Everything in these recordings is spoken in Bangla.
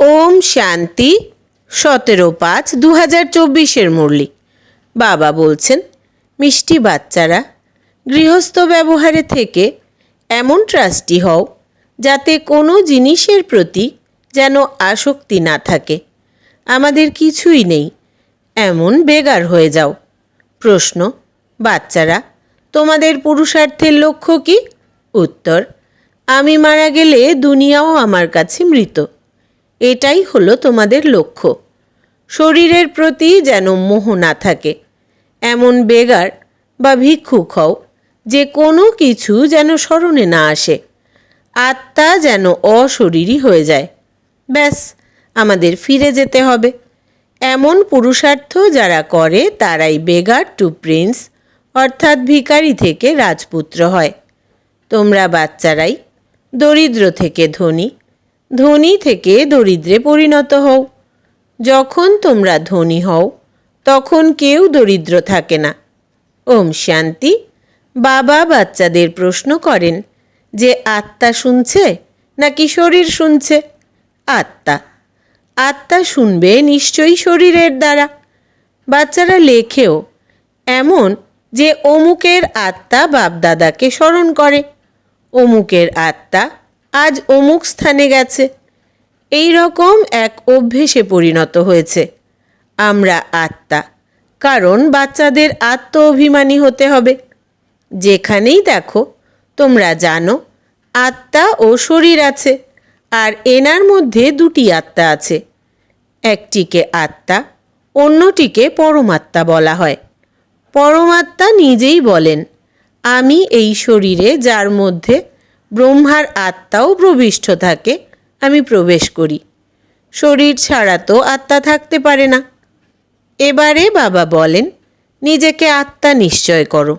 ওম শান্তি সতেরো পাঁচ দু হাজার চব্বিশের মুরলি। বাবা বলছেন, মিষ্টি বাচ্চারা, গৃহস্থ ব্যবহারে থেকে এমন ট্রাস্টি হও যাতে কোনো জিনিসের প্রতি যেন আসক্তি না থাকে। আমাদের কিছুই নেই, এমন বেগার হয়ে যাও। প্রশ্ন, বাচ্চারা, তোমাদের পুরুষার্থের লক্ষ্য কি? উত্তর, আমি মারা গেলে দুনিয়াও আমার কাছে মৃত। এটাই হলো তোমাদের লক্ষ্য। শরীরের প্রতি যেন মোহ না থাকে। এমন বেগার বা ভিক্ষুক হও, যে কোনো কিছু যেন স্মরণে না আসে। আত্মা যেন অশরীরই হয়ে যায়। ব্যাস, আমাদের ফিরে যেতে হবে। এমন পুরুষার্থ যারা করে, তারাই বেগার টু প্রিন্স, অর্থাৎ ভিখারি থেকে রাজপুত্র হয়। তোমরা বাচ্চারাই, দরিদ্র থেকে ধনী ধনী থেকে দরিদ্রে পরিণত হও। যখন তোমরা ধনী হও, তখন কেউ দরিদ্র থাকে না। ওম শান্তি। বাবা বাচ্চাদের প্রশ্ন করেন, যে আত্মা শুনছে নাকি শরীর শুনছে? আত্মা আত্মা শুনবে নিশ্চয়ই শরীরের দ্বারা। বাচ্চারা লেখেও, এমন যে অমুকের আত্মা বাপদাদাকে স্মরণ করে। অমুকের আত্মা আজ অমুক স্থানে গেছে। এই রকম এক অভ্যেসে পরিণত হয়েছে। আমরা আত্মা, কারণ বাচ্চাদের আত্ম অভিমানী হতে হবে। যেখানেই দেখো, তোমরা জানো, আত্মা ও শরীর আছে, আর এনার মধ্যে দুটি আত্মা আছে। একটিকে আত্মা, অন্যটিকে পরমাত্মা বলা হয়। পরমাত্মা নিজেই বলেন, আমি এই শরীরে যার মধ্যে ব্রহ্মার আত্মাও প্রবিষ্ট থাকে, আমি প্রবেশ করি। শরীর ছাড়া তো আত্মা থাকতে পারে না। এবারে বাবা বলেন, নিজেকে আত্মা নিশ্চয় করো।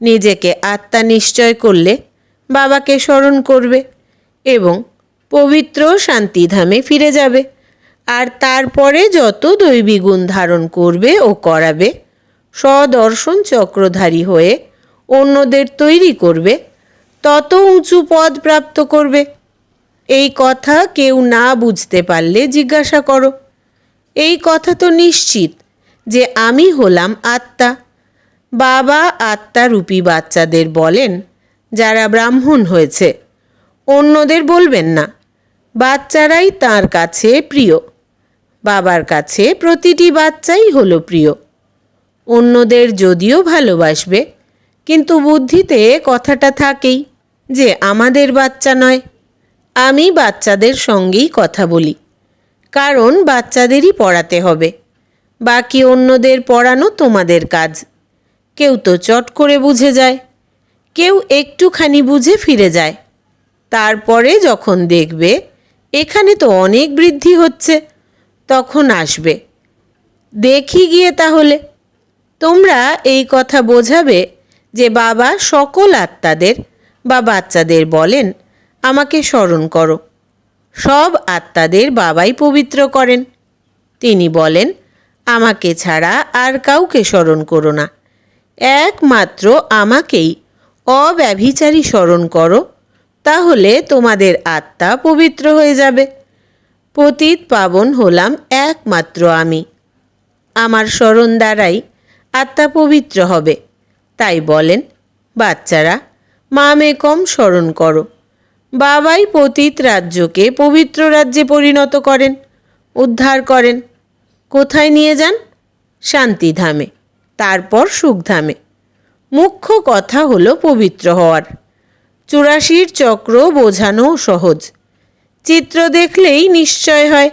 নিজেকে আত্মা নিশ্চয় করলে বাবাকে স্মরণ করবে এবং পবিত্র শান্তিধামে ফিরে যাবে। আর তারপরে যত দৈবী গুণ ধারণ করবে ও করাবে, স্বদর্শন চক্রধারী হয়ে অন্যদের তৈরি করবে তত উঁচু পদ প্রাপ্ত করবে। এই কথা কেউ না বুঝতে পারলে জিজ্ঞাসা করো। এই কথা তো নিশ্চিত যে আমি হলাম আত্মা। বাবা আত্মারূপী বাচ্চাদের বলেন, যারা ব্রাহ্মণ হয়েছে, অন্যদের বলবেন না। বাচ্চারাই তার কাছে প্রিয়। বাবার কাছে প্রতিটি বাচ্চাই হলো প্রিয়। অন্যদের যদিও ভালোবাসবে কিন্তু বুদ্ধিতে কথাটা থাকেই যে আমাদের বাচ্চা নয়। আমি বাচ্চাদের সঙ্গেই কথা বলি। কারণ বাচ্চাদেরই পড়াতে হবে। বাকি অন্যদের পড়ানো তোমাদের কাজ। কেউ তো চট করে বুঝে যায়। কেউ একটুখানি বুঝে ফিরে যায়। তারপরে যখন দেখবে এখানে তো অনেক বৃদ্ধি হচ্ছে, তখন আসবে। দেখি গিয়ে তাহলে। তোমরা এই কথা বোঝাবে যে বাবা সকল আত্মাদের বা বাচ্চাদের বলেন, আমাকে স্মরণ করো। সব আত্মাদের বাবাই পবিত্র করেন। তিনি বলেন, আমাকে ছাড়া আর কাউকে স্মরণ করো না। একমাত্র আমাকেই অব্যভিচারী স্মরণ করো, তাহলে তোমাদের আত্মা পবিত্র হয়ে যাবে। পতিত পাবন হলাম একমাত্র আমি। আমার স্মরণ দ্বারাই আত্মা পবিত্র হবে। তাই বলেন, বাচ্চারা মামে কম স্মরণ করো। বাবাই পতিত রাজ্যকে পবিত্র রাজ্যে পরিণত করেন, উদ্ধার করেন। কোথায় নিয়ে যান? শান্তিধামে, তারপর সুখধামে। মুখ্য কথা হলো পবিত্র হওয়ার। চুরাশির চক্র বোঝানো সহজ। চিত্র দেখলেই নিশ্চয় হয়।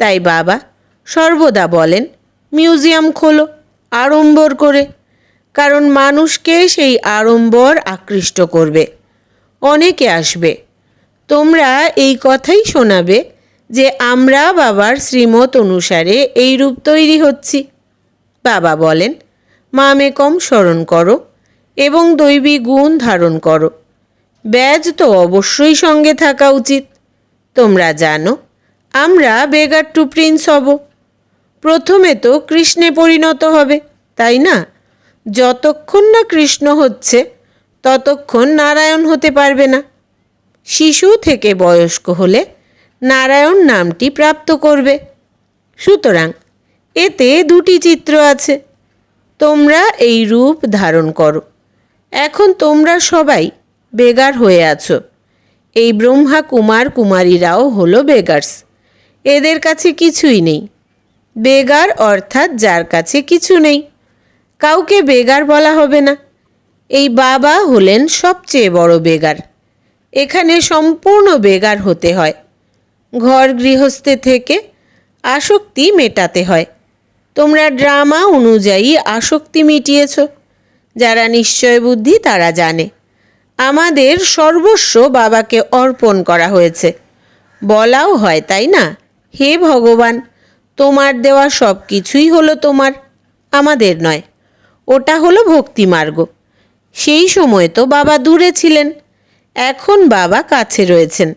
তাই বাবা সর্বদা বলেন, মিউজিয়াম খোলো, আড়ম্বর করে। কারণ মানুষকে সেই আড়ম্বর আকৃষ্ট করবে। অনেকে আসবে। তোমরা এই কথাই শোনাবে যে আমরা বাবার শ্রীমত অনুসারে এই রূপ তৈরি হচ্ছি। বাবা বলেন, মামে কম স্মরণ করো এবং দৈবী গুণ ধারণ করো। ব্যাজ তো অবশ্যই সঙ্গে থাকা উচিত। তোমরা জানো, আমরা বেগার টু প্রিন্স হব। প্রথমে তো কৃষ্ণে পরিণত হবে, তাই না? যতক্ষণ না কৃষ্ণ হচ্ছে, ততক্ষণ নারায়ণ হতে পারবে না। শিশু থেকে বয়স্ক হলে নারায়ণ নামটি প্রাপ্ত করবে। সুতরাং এতে দুটি চিত্র আছে। তোমরা এই রূপ ধারণ করো। এখন তোমরা সবাই বেগার হয়ে আছো। এই ব্রহ্মা কুমার কুমারীরাও হলো বেগার্স। এদের কাছে কিছুই নেই। বেগার অর্থাৎ যার কাছে কিছু নেই। কাউকে বেগার বলা হবে না। এই বাবা হলেন সবচেয়ে বড় বেগার। এখানে সম্পূর্ণ বেগার হতে হয়। ঘর গৃহস্থে থেকে আসক্তি মেটাতে হয়। তোমরা ড্রামা অনুযায়ী আসক্তি মিটিয়েছ। যারা নিশ্চয় বুদ্ধি তারা জানে। আমাদের সর্বস্ব বাবাকে অর্পণ করা হয়েছে। বলাও হয়, তাই না? হে ভগবান, তোমার দেওয়া সব কিছুই হলো তোমার, আমাদের নয়। ওটা হলো ভক্তিমার্গ সেই সময় তো বাবা দূরে ছিলেন। এখন বাবা কাছে রয়েছেন।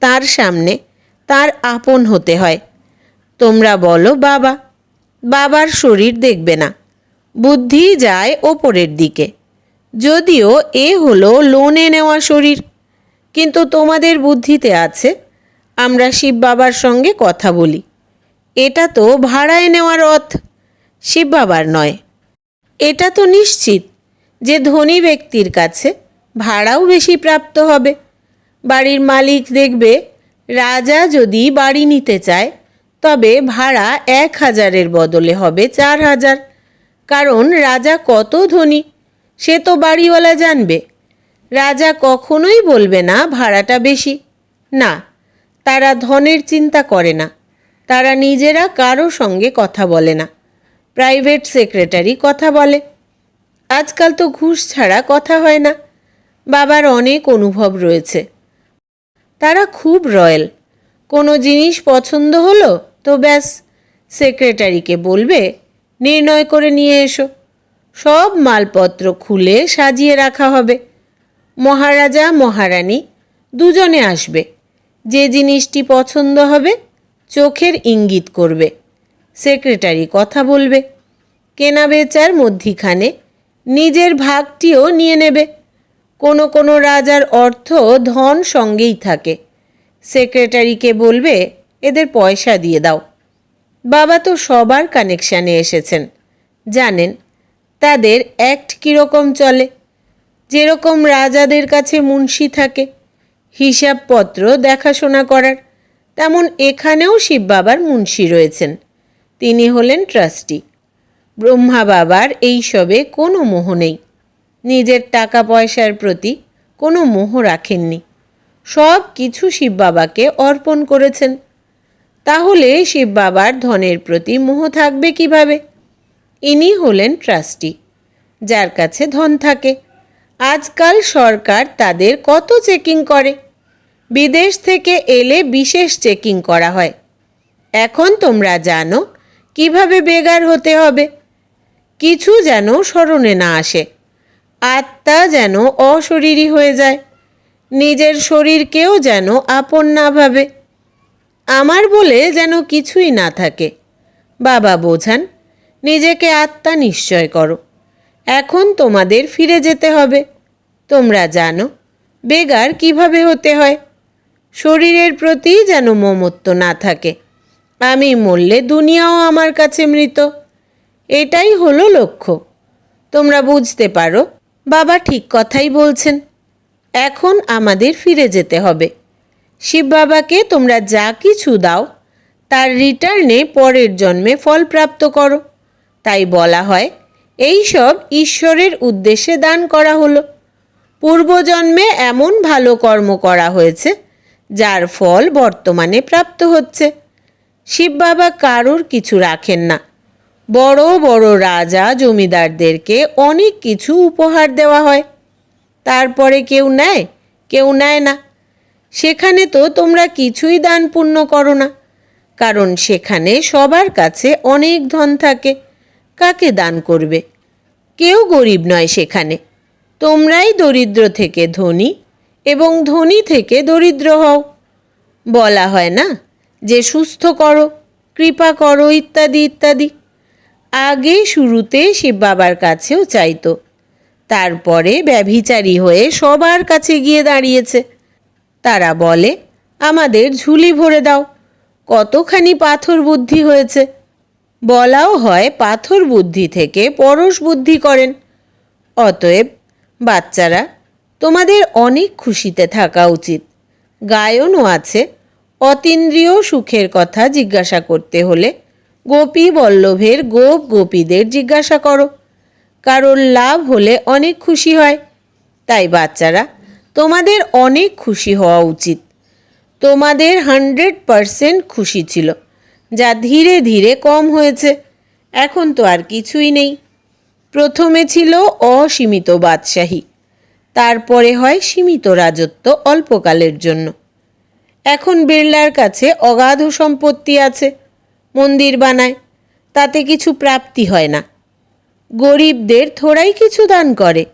তার সামনে তার আপন হতে হয়। তোমরা বলো, বাবা, বাবার শরীর দেখবে না। বুদ্ধি যায় ওপরের দিকে। যদিও এ হলো লোনে নেওয়া শরীর। কিন্তু তোমাদের বুদ্ধিতে আছে। আমরা শিব বাবার সঙ্গে কথা বলি। এটা তো ভাড়ায় নেওয়া রথ শিব বাবার নয়। এটা তো নিশ্চিত যে ধনী ব্যক্তির কাছে ভাড়াও বেশি প্রাপ্ত হবে। বাড়ির মালিক দেখবে রাজা যদি বাড়ি নিতে চায়, তবে ভাড়া এক হাজারের বদলে হবে চার হাজার। কারণ রাজা কত ধনী, সে তো বাড়িওয়ালা জানবে। রাজা কখনোই বলবে না ভাড়াটা বেশি। না, তারা ধনের চিন্তা করে না। তারা নিজেরা কারও সঙ্গে কথা বলে না। প্রাইভেট সেক্রেটারি কথা বলে। আজকাল তো ঘুষ ছাড়া কথা হয় না। বাবার অনেক অনুভব রয়েছে। তারা খুব রয়্যাল কোনো জিনিস পছন্দ হলো তো ব্যাস, সেক্রেটারিকে বলবে, নির্ণয় করে নিয়ে এসো। সব মালপত্র খুলে সাজিয়ে রাখা হবে। মহারাজা, মহারানী দুজনে আসবে। যে জিনিসটি পছন্দ হবে, চোখের ইঙ্গিত করবে। সেক্রেটারি কথা বলবে। কেনা বেচার মধ্যিখানে নিজের ভাগটিও নিয়ে নেবে। কোনো কোনো রাজার অর্থ ধন সঙ্গেই থাকে। সেক্রেটারিকে বলবে, এদের পয়সা দিয়ে দাও। বাবা তো সবার কানেকশানে এসেছেন। জানেন, তাদের অ্যাক্ট কীরকম চলে। যেরকম রাজাদের কাছে মুন্সি থাকে, হিসাবপত্র দেখাশোনা করার, তেমন এখানেও শিব বাবার মুন্সি রয়েছেন। তিনি হলেন ট্রাস্টি। ব্রহ্মা বাবার এইসবে কোনো মোহ নেই। নিজের টাকা পয়সার প্রতি কোনো মোহ রাখেননি। সব কিছু শিব বাবাকে অর্পণ করেছেন। তাহলে শিব বাবার ধনের প্রতি মোহ থাকবে কীভাবে? ইনি হলেন ট্রাস্টি, যার কাছে ধন থাকে। আজকাল সরকার তাদের কত চেকিং করে? বিদেশ থেকে এলে বিশেষ চেকিং করা হয়। এখন তোমরা জানো কীভাবে বেগার হতে হবে? কিছু যেন স্মরণে না আসে। আত্মা যেন অশরীরী হয়ে যায়। নিজের শরীরকেও যেন আপন না ভাবে। আমার বলে যেন কিছুই না থাকে। বাবা বোঝান, নিজেকে আত্মা নিশ্চয় করো। এখন তোমাদের ফিরে যেতে হবে। তোমরা জানো, বেগার কীভাবে হতে হয়। শরীরের প্রতি যেন মমত্ব না থাকে। আমি মরলে দুনিয়াও আমার কাছে মৃত। এটাই হলো লক্ষ্য। তোমরা বুঝতে পারো, বাবা ঠিক কথাই বলছেন। এখন আমাদের ফিরে যেতে হবে। শিব বাবাকে তোমরা যা কিছু দাও, তার রিটার্নে পরের জন্মে ফল প্রাপ্ত করো। তাই বলা হয়, এই সব ঈশ্বরের উদ্দেশ্যে দান করা হলো। পূর্বজন্মে এমন ভালো কর্ম করা হয়েছে, যার ফল বর্তমানে প্রাপ্ত হচ্ছে। শিব বাবা কারোর কিছু রাখেন না। বড় বড় রাজা জমিদারদেরকে অনেক কিছু উপহার দেওয়া হয়। তারপরে কেউ নেয় কেউ নেয় না। সেখানে তো তোমরা কিছুই দান পুণ্য করো না। কারণ সেখানে সবার কাছে অনেক ধন থাকে। কাকে দান করবে? কেউ গরিব নয় সেখানে। তোমরাই দরিদ্র থেকে ধনী এবং ধনী থেকে দরিদ্র হও। বলা হয় না যে সুস্থ করো, কৃপা করো ইত্যাদি ইত্যাদি। আগে শুরুতে শিব বাবার কাছেও চাইতো। তারপরে ব্যভিচারী হয়ে সবার কাছে গিয়ে দাঁড়িয়েছে। তারা বলে, আমাদের ঝুলি ভরে দাও, কতখানি পাথর বুদ্ধি হয়েছে। বলাও হয় পাথর বুদ্ধি থেকে পরশ বুদ্ধি করেন। অতএব বাচ্চারা, তোমাদের অনেক খুশিতে থাকা উচিত। গায়নও আছে অতীন্দ্রিয় সুখের কথা জিজ্ঞাসা করতে হলে গোপী বল্লভের গোপ গোপীদের জিজ্ঞাসা করো। কারোর লাভ হলে অনেক খুশি হয়। তাই বাচ্চারা, তোমাদের অনেক খুশি হওয়া উচিত। তোমাদের হান্ড্রেড পারসেন্ট খুশি ছিল, যা ধীরে ধীরে কম হয়েছে। এখন তো আর কিছুই নেই। প্রথমে ছিল অসীমিত বাদশাহী, তারপরে হয় সীমিত রাজত্ব অল্পকালের জন্য। এখন বিড়লার কাছে অগাধ সম্পত্তি আছে, মন্দির বানায়, তাতে কিছু প্রাপ্তি হয় না। গরিবদের থোড়াই কিছু দান করে,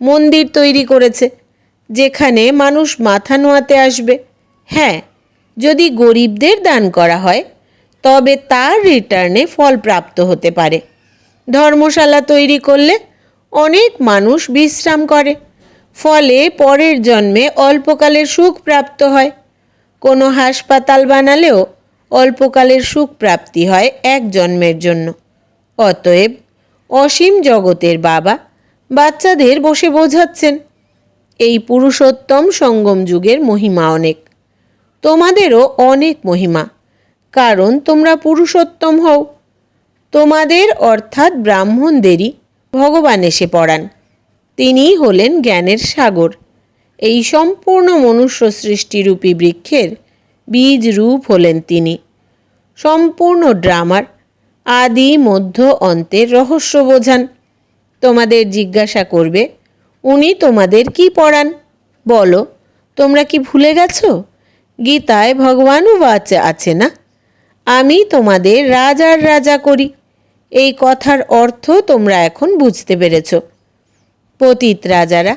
মন্দির তৈরি করেছে, যেখানে মানুষ মাথা নোয়াতে আসবে। হ্যাঁ যদি গরিবদের দান করা হয়, তবে তার রিটার্নে ফল প্রাপ্ত হতে পারে। ধর্মশালা তৈরি করলে অনেক মানুষ বিশ্রাম করে, ফলে পরের জন্মে অল্পকালের সুখ প্রাপ্ত হয়। কোনো হাসপাতাল বানালেও অল্পকালের সুখ প্রাপ্তি হয় এক জন্মের জন্য। অতএব অসীম জগতের বাবা বাচ্চাদের বসে বোঝাচ্ছেন, এই পুরুষোত্তম সঙ্গম যুগের মহিমা অনেক। তোমাদেরও অনেক মহিমা, কারণ তোমরা পুরুষোত্তম হও। তোমাদের অর্থাৎ ব্রাহ্মণদেরই ভগবান এসে পড়ান। তিনিই হলেন জ্ঞানের সাগর। এই সম্পূর্ণ মনুষ্য সৃষ্টিরূপী বৃক্ষের বীজ রূপ হলেন তিনি। সম্পূর্ণ ড্রামার আদি মধ্য অন্তের রহস্য বোঝান। তোমাদের জিজ্ঞাসা করবে, উনি তোমাদের কি পড়ান? বলো, তোমরা কি ভুলে গেছো? গীতায় ভগবানও বাচ আছে না? আমি তোমাদের রাজার রাজা করি। এই কথার অর্থ তোমরা এখন বুঝতে পেরেছ। পতিত রাজারা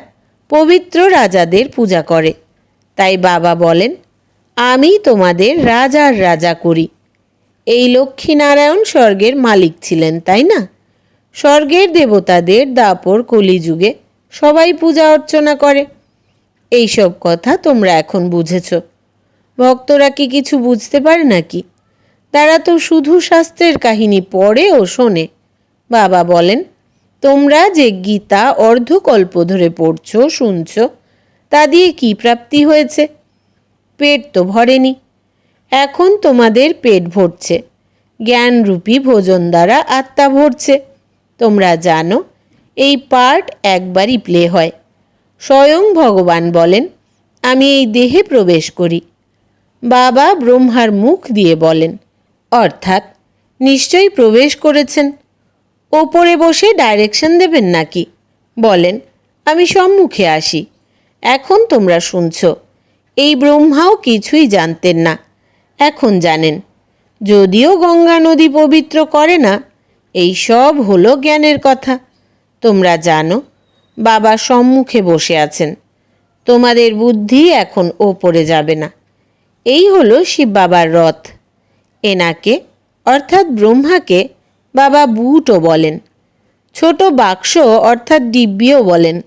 পবিত্র রাজাদের পূজা করে। তাই বাবা বলেন, আমি তোমাদের রাজার রাজা করি। এই লক্ষ্মীনারায়ণ স্বর্গের মালিক ছিলেন, তাই না? স্বর্গের দেবতাদের দাপর কলিযুগে সবাই পূজা অর্চনা করে। এইসব কথা তোমরা এখন বুঝেছ। ভক্তরা কি কিছু বুঝতে পারে নাকি? তারা তো শুধু শাস্ত্রের কাহিনী পড়ে ও শোনে। বাবা বলেন তোমরা যে গীতা অর্ধকল্প ধরে পড়ছ, শুনছ, তা দিয়ে কি প্রাপ্তি হয়েছে? পেট তো ভরেনি। এখন তোমাদের পেট ভরছে। জ্ঞানরূপী ভোজন দ্বারা আত্মা ভরছে। তোমরা জানো, এই পার্ট একবারই প্লে হয়। স্বয়ং ভগবান বলেন, আমি এই দেহে প্রবেশ করি। বাবা ব্রহ্মার মুখ দিয়ে বলেন, অর্থাৎ নিশ্চয়ই প্রবেশ করেছেন। ওপরে বসে ডাইরেকশন দেবেন নাকি? বলেন, আমি সম্মুখে আসি। এখন তোমরা শুনছ। এই ব্রহ্মাও কিছুই জানতেন না। এখন জানেন। যদিও গঙ্গা নদী পবিত্র করে না, এই সব হলো জ্ঞানের কথা। তোমরা জানো, বাবা সম্মুখে বসে আছেন। তোমাদের বুদ্ধি এখন ওপরে যাবে না। এই হলো শিব বাবার রথ। এনাকে, অর্থাৎ ব্রহ্মাকে বাবা বুটও বলেন, ছোট বাক্স অর্থাৎ ডিব্বিও বলেন।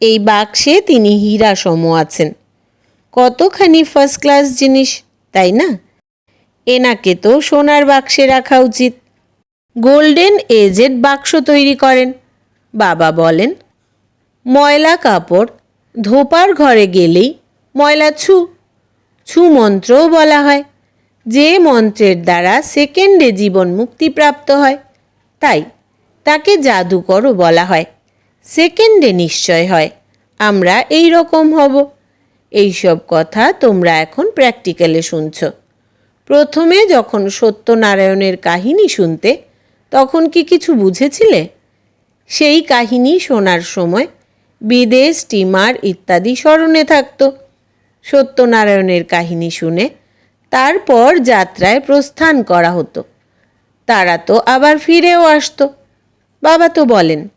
এই বাক্সে তিনি হীরা সম আছেন। কতখানি ফার্স্ট ক্লাস জিনিস, তাই না? এনাকে তো সোনার বাক্সে রাখা উচিত। গোল্ডেন এজেড বাক্স তৈরি করেন। বাবা বলেন, ময়লা কাপড় ধোপার ঘরে গেলেই ময়লা ছু। ছু মন্ত্রও বলা হয়। যে মন্ত্রের দ্বারা সেকেন্ডে জীবন মুক্তিপ্রাপ্ত হয়, তাই তাকে জাদুকরও বলা হয়। সেকেন্ডে নিশ্চয় হয়, আমরা এই রকম হব। এইসব কথা তোমরা এখন প্র্যাকটিক্যালে শুনছ। প্রথমে যখন সত্যনারায়ণের কাহিনী শুনতে, তখন কি কিছু বুঝেছিলে? সেই কাহিনী শোনার সময় বিদেশ স্টিমার ইত্যাদি স্মরণে থাকত। সত্যনারায়ণের কাহিনী শুনে তারপর যাত্রায় প্রস্থান করা হতো। তারা তো আবার ফিরেও আসতো। বাবা তো বলেন,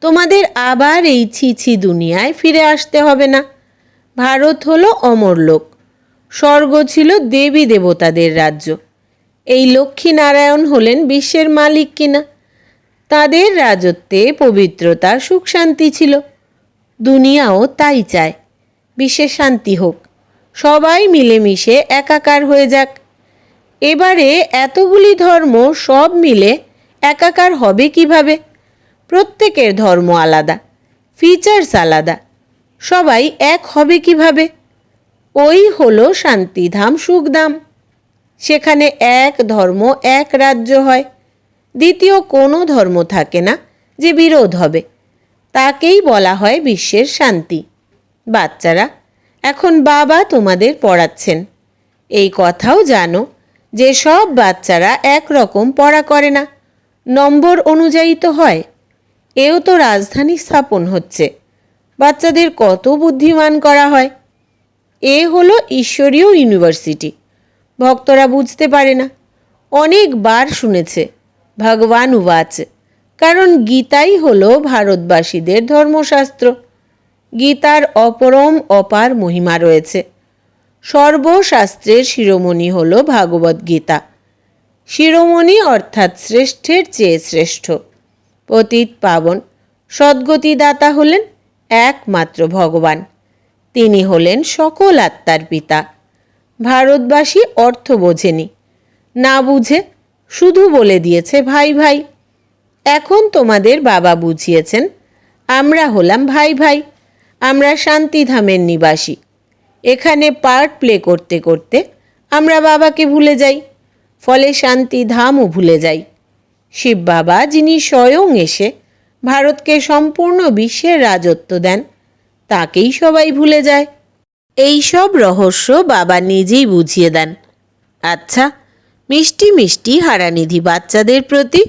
তোমাদের আবার এই ছি ছি দুনিয়ায় ফিরে আসতে হবে না। ভারত হলো অমর লোক। স্বর্গ ছিল দেবী দেবতাদের রাজ্য। এই লক্ষ্মী নারায়ণ হলেন বিশ্বের মালিক কিনা? তাদের রাজত্বে পবিত্রতা, সুখ শান্তি ছিল। দুনিয়াও তাই চায়। বিশ্বে শান্তি হোক। সবাই মিলেমিশে একাকার হয়ে যাক। এবারে এতগুলি ধর্ম সব মিলে একাকার হবে কীভাবে? প্রত্যেকের ধর্ম আলাদা ফিচার্স আলাদা, সবাই এক হবে কীভাবে? ওই হলো শান্তিধাম, সুখধাম। সেখানে এক ধর্ম, এক রাজ্য হয়। দ্বিতীয় কোনো ধর্ম থাকে না যে বিরোধ হবে। তাকেই বলা হয় বিশ্বের শান্তি। বাচ্চারা এখন বাবা তোমাদের পড়াচ্ছেন। এই কথাও জানো যে সব বাচ্চারা একরকম পড়া করে না। নম্বর অনুযায়ী তো হয়। এও তো রাজধানী স্থাপন হচ্ছে। বাচ্চাদের কত বুদ্ধিমান করা হয়। এ হলো ঈশ্বরীয় ইউনিভার্সিটি। ভক্তরা বুঝতে পারে না। অনেকবার শুনেছে, ভগবান উবাচ। কারণ গীতাই হলো ভারতবাসীদের ধর্মশাস্ত্র। গীতার অপরম অপার মহিমা রয়েছে। সর্বশাস্ত্রের শিরোমণি হল ভাগবত গীতা। শিরোমণি অর্থাৎ শ্রেষ্ঠের চেয়ে শ্রেষ্ঠ। পতিত পাবন, সদ্গতিদাতা হলেন একমাত্র ভগবান। তিনি হলেন সকল আত্মার পিতা। ভারতবাসী অর্থ বোঝেনি। না বুঝে শুধু বলে দিয়েছে, ভাই ভাই, এখন তোমাদের বাবা বুঝিয়েছেন, আমরা হলাম ভাই ভাই। আমরা শান্তিধামের নিবাসী। এখানে পার্ট প্লে করতে করতে আমরা বাবাকে ভুলে যাই, ফলে শান্তিধামও ভুলে যাই। শিব বাবা, যিনি স্বয়ং এসে ভারতকে সম্পূর্ণ বিশ্বের রাজত্ব দেন, তাকেই সবাই ভুলে যায়। এই সব রহস্য বাবা নিজেই বুঝিয়ে দেন। আচ্ছা মিষ্টি মিষ্টি হারানিধি বাচ্চাদের প্রতি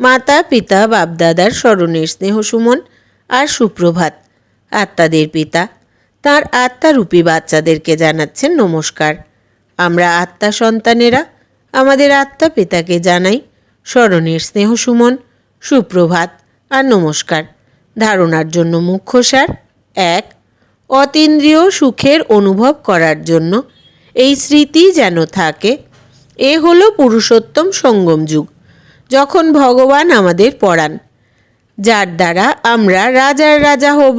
মাতা পিতা বাপদাদার স্মরণের স্নেহ সুমন আর সুপ্রভাত। আত্মাদের পিতা, তার আত্মারূপী বাচ্চাদেরকে জানাচ্ছেন নমস্কার। আমরা আত্মা সন্তানেরা, আমাদের আত্মা পিতাকে জানাই স্মরণের স্নেহ সুমন, সুপ্রভাত আর নমস্কার। ধারণার জন্য মুখ্য সার এক, অতীন্দ্রিয় সুখের অনুভব করার জন্য এই স্মৃতি যেন থাকে, এ হলো পুরুষোত্তম সঙ্গম যুগ, যখন ভগবান আমাদের পড়ান যার দ্বারা আমরা রাজার রাজা হব।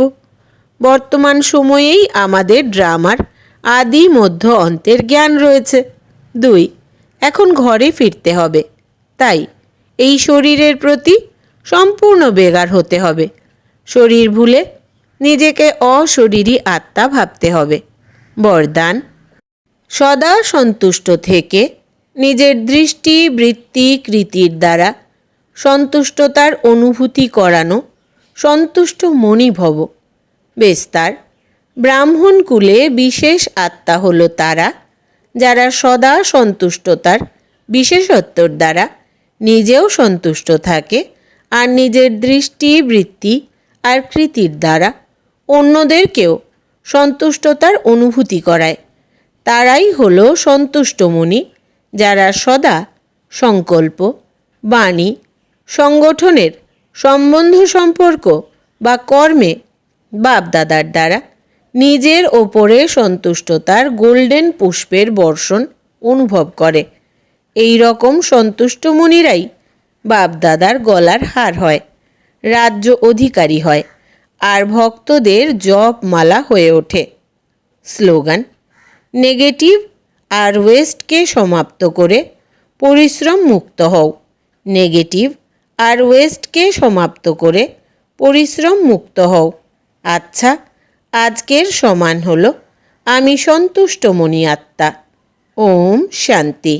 বর্তমান সময়েই আমাদের ড্রামার আদি মধ্য অন্তের জ্ঞান রয়েছে। দুই, এখন ঘরে ফিরতে হবে। তাই এই শরীরের প্রতি সম্পূর্ণ বেগার হতে হবে। শরীর ভুলে নিজেকে অশরীরী আত্মা ভাবতে হবে। বরদান, সদা সন্তুষ্ট থেকে নিজের দৃষ্টি, বৃত্তি, কৃতির দ্বারা সন্তুষ্টতার অনুভূতি করানো সন্তুষ্ট মনি ভব বেস্তার। ব্রাহ্মণ কুলে বিশেষ আত্মা হল তারা, যারা সদা সন্তুষ্টতার বিশেষত্বর দ্বারা নিজেও সন্তুষ্ট থাকে আর নিজের দৃষ্টি, বৃত্তি আর কৃতির দ্বারা অন্যদেরকেও সন্তুষ্টতার অনুভূতি করায়। তারাই হল সন্তুষ্টমণি যারা সদা সংকল্প, বাণী, সংগঠনের সম্বন্ধ সম্পর্ক বা কর্মে বাপদাদার দ্বারা নিজের ওপরে সন্তুষ্টতার গোল্ডেন পুষ্পের বর্ষণ অনুভব করে। এই রকম সন্তুষ্টমণিরাই বাপদাদার গলার হার হয়, রাজ্য অধিকারী হয় আর ভক্তদের জপ মালা হয়ে ওঠে। স্লোগান, নেগেটিভ আর ওয়েস্টকে সমাপ্ত করে পরিশ্রম মুক্ত হও। নেগেটিভ আর ওয়েস্টকে সমাপ্ত করে পরিশ্রম মুক্ত হও। আচ্ছা আজকের সমান হলো আমি সন্তুষ্ট মনি আত্মা। ওম শান্তি।